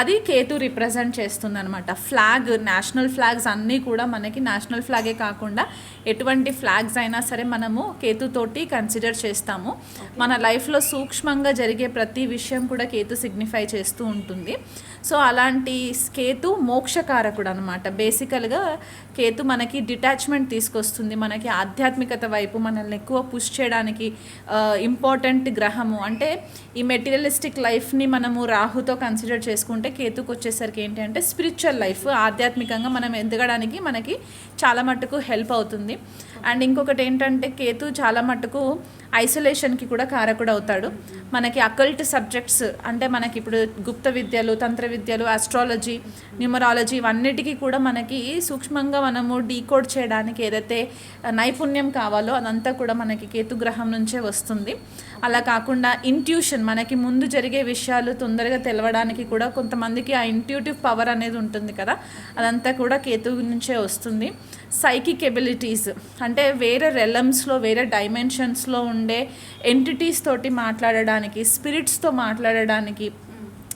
అది కేతు రిప్రజెంట్ చేస్తుంది అనమాట ఫ్లాగ్ నేషనల్ ఫ్లాగ్స్ అన్నీ కూడా మనకి నేషనల్ ఫ్లాగే కాకుండా ఎటువంటి ఫ్లాగ్స్ అయినా సరే మనము కేతుతోటి కన్సిడర్ చేస్తాము. మన లైఫ్లో సూక్ష్మంగా జరిగే ప్రతి విషయం కూడా కేతు సిగ్నిఫై చేస్తూ ఉంటుంది. సో అలాంటి కేతు మోక్షకారకుడు అనమాట బేసికల్గా కేతు మనకి డిటాచ్మెంట్ తీసుకొస్తుంది. మనకి ఆధ్యాత్మికత వైపు మనల్ని ఎక్కువ పుష్ చేయడానికి ఇంపార్టెంట్ గ్రహము. అంటే ఈ మెటీరియలిస్టిక్ లైఫ్ని మనము రాహుతో కన్సిడర్ చేసుకుంటే కేతుకు వచ్చేసరికి ఏంటి అంటే స్పిరిచువల్ లైఫ్ ఆధ్యాత్మికంగా మనం ఎదగడానికి మనకి చాలా మట్టుకు హెల్ప్ అవుతుంది. అండ్ ఇంకొకటి ఏంటంటే కేతు చాలా మట్టుకు ఐసోలేషన్కి కూడా కారకుడు అవుతాడు. మనకి అకల్ట్ సబ్జెక్ట్స్ అంటే మనకి ఇప్పుడు గుప్త విద్యలు తంత్ర విద్యలు ఆస్ట్రాలజీ న్యూమరాలజీ ఇవన్నిటికీ కూడా మనకి సూక్ష్మంగా మనము డీకోడ్ చేయడానికి ఏదైతే నైపుణ్యం కావాలో అదంతా కూడా మనకి కేతు గ్రహం నుంచే వస్తుంది. అలా కాకుండా ఇంట్యూషన్ మనకి ముందు జరిగే విషయాలు తొందరగా తెలవడానికి కూడా కొంతమందికి ఆ ఇంట్యూటివ్ పవర్ అనేది ఉంటుంది కదా? అదంతా కూడా కేతు నుంచే వస్తుంది. సైకిక్ ఎబిలిటీస్ అంటే వేరే రెలమ్స్లో వేరే డైమెన్షన్స్లో ఉండే ఎంటిటీస్ తోటి మాట్లాడడానికి స్పిరిట్స్తో మాట్లాడడానికి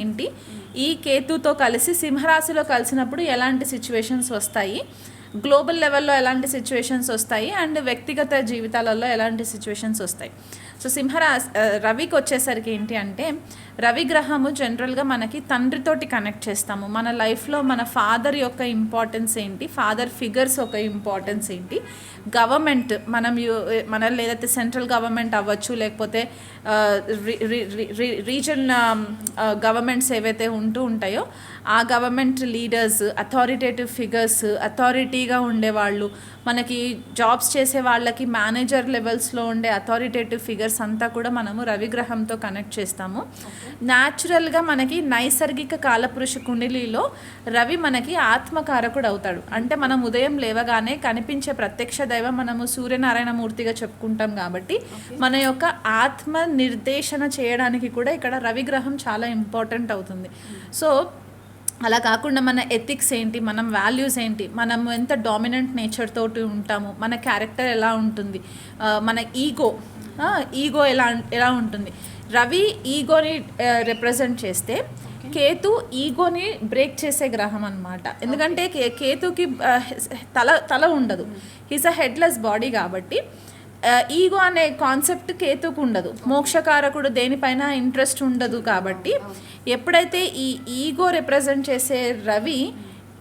ఏంటి? ఈ కేతుతో కలిసి సింహరాశిలో కలిసినప్పుడు ఎలాంటి సిచ్యువేషన్స్ వస్తాయి? గ్లోబల్ లెవెల్లో ఎలాంటి సిచ్యువేషన్స్ వస్తాయి? అండ్ వ్యక్తిగత జీవితాలలో ఎలాంటి సిచ్యువేషన్స్ వస్తాయి? సో సింహరాశి రవికి వచ్చేసరికి ఏంటి అంటే రవి గ్రహము జనరల్గా మనకి తండ్రితోటి కనెక్ట్ చేస్తాము. మన లైఫ్లో మన ఫాదర్ యొక్క ఇంపార్టెన్స్ ఏంటి ఫాదర్ ఫిగర్స్ ఒక ఇంపార్టెన్స్ ఏంటి గవర్నమెంట్ మనం యు- మన లేదైతే సెంట్రల్ గవర్నమెంట్ అవ్వచ్చు లేకపోతే రీజన్ గవర్నమెంట్స్ ఏవైతే ఉంటూ ఉంటాయో ఆ గవర్నమెంట్ లీడర్స్ అథారిటేటివ్ ఫిగర్స్ అథారిటీగా ఉండేవాళ్ళు. మనకి జాబ్స్ చేసే వాళ్ళకి మేనేజర్ లెవెల్స్లో ఉండే అథారిటేటివ్ ఫిగర్స్ అంతా కూడా మనము రవిగ్రహంతో కనెక్ట్ చేస్తాము. న్యాచురల్గా మనకి నైసర్గిక కాలపురుష కుండలిలో రవి మనకి ఆత్మకారకుడు అవుతాడు. అంటే మనం ఉదయం లేవగానే కనిపించే ప్రత్యక్ష దైవం మనము సూర్యనారాయణ మూర్తిగా చెప్పుకుంటాం కాబట్టి మన యొక్క ఆత్మ నిర్దేశన చేయడానికి కూడా ఇక్కడ రవిగ్రహం చాలా ఇంపార్టెంట్ అవుతుంది. సో అలా కాకుండా మన ఎథిక్స్ ఏంటి మనం వాల్యూస్ ఏంటి మనం ఎంత డామినెంట్ నేచర్ తోటి ఉంటాము మన క్యారెక్టర్ ఎలా ఉంటుంది మన ఈగో ఈగో ఎలా ఎలా ఉంటుంది. రవి ఈగోని రిప్రజెంట్ చేస్తే కేతు ఈగోని బ్రేక్ చేసే గ్రహం అన్నమాట. ఎందుకంటే కే- కేతుకి తల తల ఉండదు. హీస్ అ హెడ్లెస్ బాడీ కాబట్టి ఈగో అనే కాన్సెప్ట్ కేతుకు ఉండదు మోక్షకారకుడు దేనిపైన ఇంట్రెస్ట్ ఉండదు కాబట్టి ఎప్పుడైతే ఈ ఈగో రిప్రజెంట్ చేసే రవి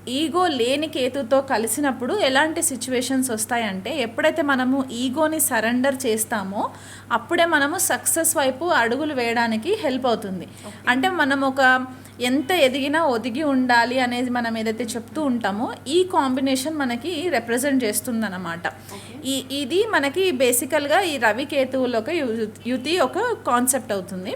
ఈగో లేని కేతుతో కలిసినప్పుడు ఎలాంటి సిచ్యువేషన్స్ వస్తాయంటే ఎప్పుడైతే మనము ఈగోని సరెండర్ చేస్తామో అప్పుడే మనము సక్సెస్ వైపు అడుగులు వేయడానికి హెల్ప్ అవుతుంది. అంటే మనం ఒక ఎంత ఎదిగినా ఒదిగి ఉండాలి అనేది మనం ఏదైతే చెప్తూ ఉంటామో ఈ కాంబినేషన్ మనకి రిప్రజెంట్ చేస్తుందన్నమాట. ఈ ఇది మనకి బేసికల్గా ఈ రవి కేతువులో ఒక యు- యుతి ఒక కాన్సెప్ట్ అవుతుంది.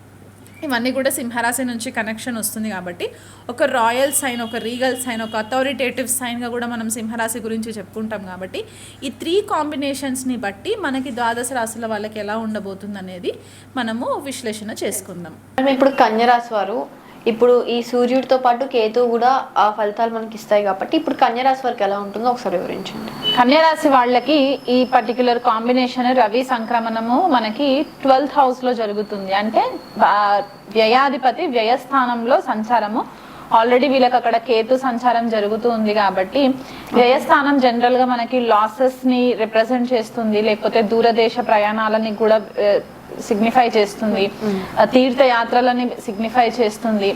ఇవన్నీ కూడా సింహరాశి నుంచి కనెక్షన్ వస్తుంది కాబట్టి ఒక రాయల్ సైన్ ఒక రీగల్ సైన్ ఒక అథారిటేటివ్ సైన్గా కూడా మనం సింహరాశి గురించి చెప్పుకుంటాం కాబట్టి ఈ త్రీ కాంబినేషన్స్ని బట్టి మనకి ద్వాదశ రాశుల వాళ్ళకి ఎలా ఉండబోతుంది అనేది మనము విశ్లేషణ చేసుకుందాం. ఇప్పుడు కన్యరాశి వారు ఇప్పుడు ఈ సూర్యుడితో పాటు కేతు కూడా ఆ ఫలితాలు మనకి ఇస్తాయి కాబట్టి ఇప్పుడు కన్యరాశి వారికి ఎలా ఉంటుందో ఒకసారి వివరించండి. కన్యరాశి వాళ్ళకి ఈ పర్టికులర్ కాంబినేషన్ రవి సంక్రమణము మనకి ట్వెల్త్ హౌస్లో జరుగుతుంది. అంటే వ్యయాధిపతి వ్యయస్థానంలో సంచారము. ఆల్రెడీ వీళ్ళకి అక్కడ కేతు సంచారం జరుగుతూ ఉంది కాబట్టి వ్యయస్థానం జనరల్గా మనకి లాసెస్ని రిప్రజెంట్ చేస్తుంది. లేకపోతే దూరదేశ ప్రయాణాలని కూడా సిగ్నిఫై చేస్తుంది. ఆ, తీర్థయాత్రలని సిగ్నిఫై చేస్తుంది.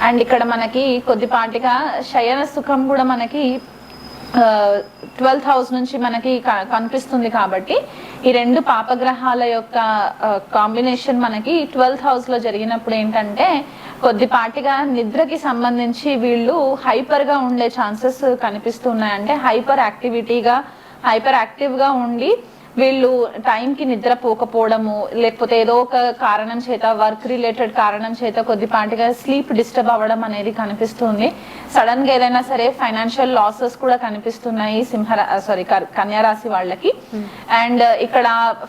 అండ్ ఇక్కడ మనకి కొద్దిపాటిగా శయన సుఖం కూడా మనకి ట్వెల్త్ హౌస్ నుంచి మనకి కనిపిస్తుంది కాబట్టి ఈ రెండు పాపగ్రహాల యొక్క కాంబినేషన్ మనకి ట్వెల్త్ హౌస్లో జరిగినప్పుడు ఏంటంటే కొద్దిపాటిగా నిద్రకి సంబంధించి వీళ్ళు హైపర్గా ఉండే ఛాన్సెస్ కనిపిస్తున్నాయి అంటే హైపర్ యాక్టివిటీగా హైపర్ యాక్టివ్గా ఉండి వీళ్ళు టైంకి నిద్ర పోకపోవడము లేకపోతే ఏదో ఒక కారణం చేత వర్క్ రిలేటెడ్ కారణం చేత కొద్దిపాటిగా స్లీప్ డిస్టర్బ్ అవ్వడం అనేది కనిపిస్తుంది. సడన్గా ఏదైనా సరే ఫైనాన్షియల్ లాసెస్ కూడా కనిపిస్తున్నాయి సింహరా సారీ కన్యారాశి వాళ్ళకి. అండ్ ఇక్కడ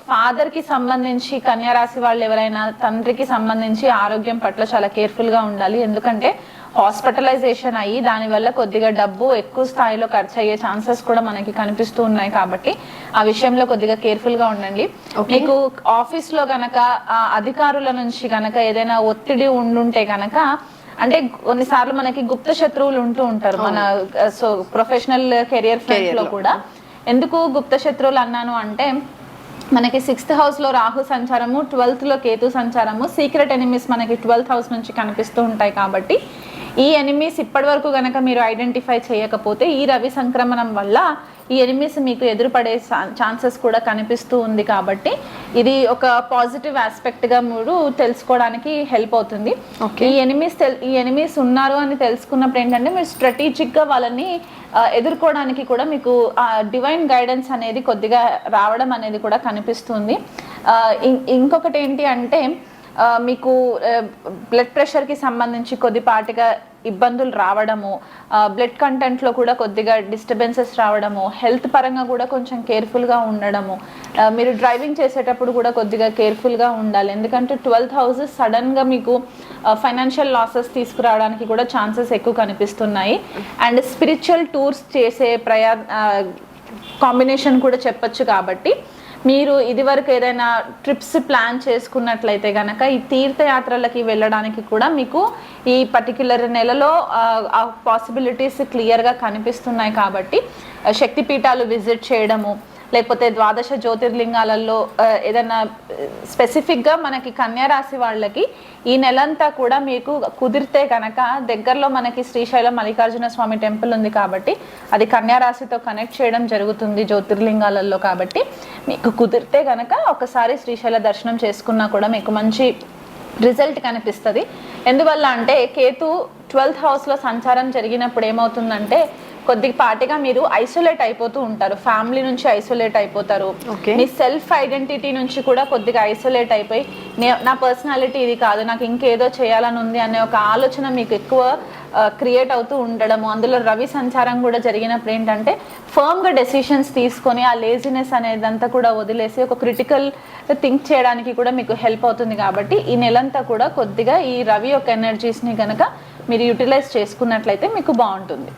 ఫాదర్కి సంబంధించి కన్యారాశి వాళ్ళు ఎవరైనా తండ్రికి సంబంధించి ఆరోగ్యం పట్ల చాలా కేర్ఫుల్గా ఉండాలి. ఎందుకంటే హాస్పిటలైజేషన్ అయ్యి దానివల్ల కొద్దిగా డబ్బు ఎక్కువ స్థాయిలో ఖర్చు అయ్యే ఛాన్సెస్ కూడా మనకి కనిపిస్తూ ఉన్నాయి కాబట్టి ఆ విషయంలో కొద్దిగా కేర్ఫుల్గా ఉండండి. మీకు ఆఫీస్లో గనక ఆ అధికారుల నుంచి గనక ఏదైనా ఒత్తిడి ఉండుంటే గనక అంటే కొన్నిసార్లు మనకి గుప్త శత్రువులు ఉంటూ ఉంటారు మన సో ప్రొఫెషనల్ కెరియర్ ఫీల్డ్లో. కూడా. ఎందుకు గుప్త శత్రువులు అన్నాను అంటే మనకి సిక్స్త్ హౌస్లో రాహు సంచారము ట్వెల్త్లో కేతు సంచారము. సీక్రెట్ ఎనిమీస్ మనకి ట్వెల్త్ హౌస్ నుంచి కనిపిస్తూ ఉంటాయి కాబట్టి ఈ ఎనిమీస్ ఇప్పటి వరకు కనుక మీరు ఐడెంటిఫై చేయకపోతే ఈ రవి సంక్రమణం వల్ల ఈ ఎనిమీస్ మీకు ఎదురుపడే ఛాన్సెస్ కూడా కనిపిస్తూ ఉంది కాబట్టి ఇది ఒక పాజిటివ్ ఆస్పెక్ట్గా మీరు తెలుసుకోవడానికి హెల్ప్ అవుతుంది. ఈ ఎనిమీస్ ఈ ఎనిమీస్ ఉన్నారు అని తెలుసుకున్నప్పుడు ఏంటంటే మీరు స్ట్రాటజిక్గా వాళ్ళని ఎదుర్కోవడానికి కూడా మీకు డివైన్ గైడెన్స్ అనేది కొద్దిగా రావడం అనేది కూడా కనిపిస్తుంది. ఇంకొకటి ఏంటి అంటే మీకు బ్లడ్ ప్రెషర్కి సంబంధించి కొద్దిపాటిగా ఇబ్బందులు రావడము బ్లడ్ కంటెంట్లో కూడా కొద్దిగా డిస్టర్బెన్సెస్ రావడము హెల్త్ పరంగా కూడా కొంచెం కేర్ఫుల్గా ఉండడము మీరు డ్రైవింగ్ చేసేటప్పుడు కూడా కొద్దిగా కేర్ఫుల్గా ఉండాలి. ఎందుకంటే ట్వెల్త్ హౌసెస్ సడన్గా మీకు ఫైనాన్షియల్ లాసెస్ తీసుకురావడానికి కూడా ఛాన్సెస్ ఎక్కువ కనిపిస్తున్నాయి. అండ్ స్పిరిచువల్ టూర్స్ చేసే ప్రయా కాంబినేషన్ కూడా చెప్పచ్చు కాబట్టి మీరు ఇదివరకు ఏదైనా ట్రిప్స్ ప్లాన్ చేసుకున్నట్లయితే కనుక ఈ తీర్థయాత్రలకి వెళ్ళడానికి కూడా మీకు ఈ పర్టిక్యులర్ నెలలో ఆ పాసిబిలిటీస్ క్లియర్గా కనిపిస్తున్నాయి కాబట్టి శక్తిపీఠాలు విజిట్ చేయడము లేకపోతే ద్వాదశ జ్యోతిర్లింగాలలో ఏదైనా స్పెసిఫిక్గా మనకి కన్యారాశి వాళ్ళకి ఈ నెలంతా కూడా మీకు కుదిరితే కనుక దగ్గరలో మనకి శ్రీశైలం మల్లికార్జున స్వామి టెంపుల్ ఉంది కాబట్టి అది కన్యారాశితో కనెక్ట్ చేయడం జరుగుతుంది జ్యోతిర్లింగాలలో కాబట్టి. మీకు కుదిరితే కనుక ఒకసారి శ్రీశైల దర్శనం చేసుకున్నా కూడా మీకు మంచి రిజల్ట్ కనిపిస్తుంది. ఎందువల్ల అంటే కేతు ట్వెల్త్ హౌస్లో సంచారం జరిగినప్పుడు ఏమవుతుందంటే కొద్దిపాటిగా మీరు ఐసోలేట్ అయిపోతూ ఉంటారు. ఫ్యామిలీ నుంచి ఐసోలేట్ అయిపోతారు. మీ సెల్ఫ్ ఐడెంటిటీ నుంచి కూడా కొద్దిగా ఐసోలేట్ అయిపోయి నా పర్సనాలిటీ ఇది కాదు నాకు ఇంకేదో చేయాలని ఉంది అనే ఒక ఆలోచన మీకు ఎక్కువ క్రియేట్ అవుతూ ఉండడము. అందులో రవి సంచారం కూడా జరిగినప్పుడు ఏంటంటే ఫర్మ్గా డెసిషన్స్ తీసుకొని ఆ లేజినెస్ అనేదంతా కూడా వదిలేసి ఒక క్రిటికల్ థింక్ చేయడానికి కూడా మీకు హెల్ప్ అవుతుంది కాబట్టి ఈ నెలంతా కూడా కొద్దిగా ఈ రవి యొక్క ఎనర్జీస్ని కనుక మీరు యూటిలైజ్ చేసుకున్నట్లయితే మీకు బాగుంటుంది.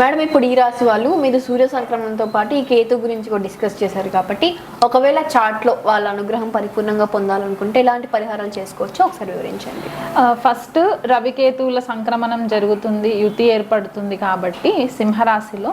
మేడం ఇప్పుడు ఈ రాశి వాళ్ళు మీరు సూర్య సంక్రమణంతో పాటు ఈ కేతు గురించి కూడా డిస్కస్ చేశారు కాబట్టి ఒకవేళ చార్ట్లో వాళ్ళ అనుగ్రహం పరిపూర్ణంగా పొందాలనుకుంటే ఎలాంటి పరిహారాలు చేసుకోవచ్చో ఒకసారి వివరించండి. ఫస్ట్ రవికేతువుల సంక్రమణం జరుగుతుంది యుతి ఏర్పడుతుంది కాబట్టి సింహరాశిలో.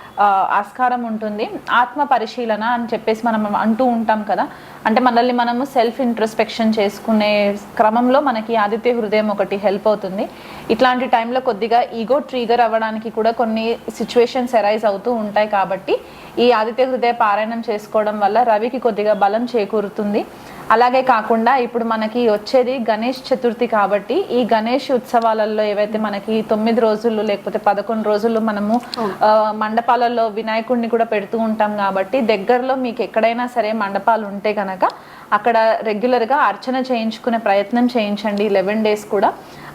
ఆస్కారం ఉంటుంది. ఆత్మ పరిశీలన అని చెప్పేసి మనం అంటూ ఉంటాం కదా. అంటే మనల్ని మనము సెల్ఫ్ ఇంట్రస్పెక్షన్ చేసుకునే క్రమంలో మనకి ఆదిత్య హృదయం ఒకటి హెల్ప్ అవుతుంది. ఇట్లాంటి టైంలో కొద్దిగా ఈగో ట్రిగర్ అవ్వడానికి కూడా కొన్ని సిచ్యువేషన్స్ ఎరైజ్ అవుతూ ఉంటాయి కాబట్టి ఈ ఆదిత్య హృదయ పారాయణం చేసుకోవడం వల్ల రవికి కొద్దిగా బలం చేకూరుతుంది. అలాగే కాకుండా ఇప్పుడు మనకి వచ్చేది గణేష్ చతుర్థి కాబట్టి ఈ గణేష్ ఉత్సవాలలో ఏవైతే మనకి తొమ్మిది రోజులు లేకపోతే పదకొండు రోజులు మనము మండపాలలో వినాయకుడిని కూడా పెడుతూ ఉంటాం కాబట్టి దగ్గరలో మీకు ఎక్కడైనా సరే మండపాలు ఉంటే కనుక అక్కడ రెగ్యులర్గా అర్చన చేయించుకునే ప్రయత్నం చేయించండి లెవెన్ డేస్ కూడా.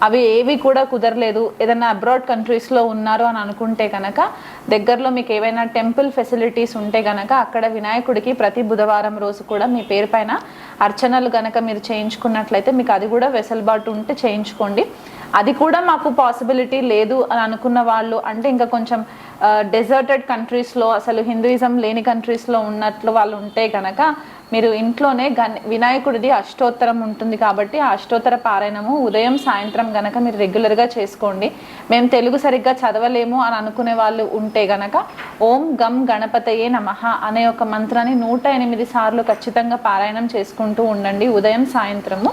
అవి ఏవి కూడా కుదరలేదు. ఏదైనా అబ్రాడ్ కంట్రీస్లో ఉన్నారు అని అనుకుంటే కనుక దగ్గరలో మీకు ఏవైనా టెంపుల్ ఫెసిలిటీస్ ఉంటే కనుక అక్కడ వినాయకుడికి ప్రతి బుధవారం రోజు కూడా మీ పేరు పైన అర్చనలు కనుక మీరు చేయించుకున్నట్లయితే మీకు అది కూడా వెసలుబాటు ఉంటే చేయించుకోండి. అది కూడా మాకు పాసిబిలిటీ లేదు అని అనుకున్న వాళ్ళు అంటే ఇంకా కొంచెం డెజర్టెడ్ కంట్రీస్లో అసలు హిందూయిజం లేని కంట్రీస్లో ఉన్నట్లు వాళ్ళు ఉంటే కనుక మీరు ఇంట్లోనే గణ వినాయకుడిది అష్టోత్తరం ఉంటుంది కాబట్టి ఆ అష్టోత్తర పారాయణము ఉదయం సాయంత్రం గనక మీరు రెగ్యులర్గా చేసుకోండి. మేము తెలుగు సరిగ్గా చదవలేము అని అనుకునే వాళ్ళు ఉంటే గనక ఓం గం గణపతయే నమః అనే ఒక మంత్రాన్ని నూట ఎనిమిది సార్లు ఖచ్చితంగా పారాయణం చేసుకుంటూ ఉండండి ఉదయం సాయంత్రము.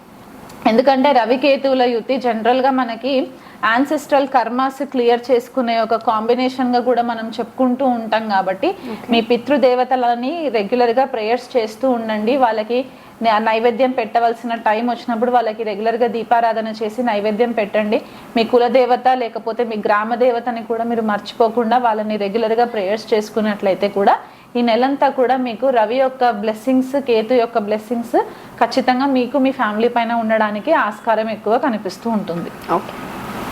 ఎందుకంటే రవికేతువుల యుతి జనరల్గా మనకి యాన్సెస్ట్రల్ కర్మాస్ క్లియర్ చేసుకునే ఒక కాంబినేషన్గా కూడా మనం చెప్పుకుంటూ ఉంటాం కాబట్టి మీ పితృదేవతలని రెగ్యులర్గా ప్రేయర్స్ చేస్తూ ఉండండి. వాళ్ళకి నైవేద్యం పెట్టవలసిన టైం వచ్చినప్పుడు వాళ్ళకి రెగ్యులర్గా దీపారాధన చేసి నైవేద్యం పెట్టండి. మీ కులదేవత లేకపోతే మీ గ్రామ దేవతని కూడా మీరు మర్చిపోకుండా వాళ్ళని రెగ్యులర్గా ప్రేయర్స్ చేసుకున్నట్లయితే కూడా ఈ నెలంతా కూడా మీకు రవి యొక్క బ్లెస్సింగ్స్ కేతు యొక్క బ్లెస్సింగ్స్ ఖచ్చితంగా మీకు మీ ఫ్యామిలీ పైన ఉండడానికి ఆస్కారం ఎక్కువ కనిపిస్తూ ఉంటుంది. ఓకే.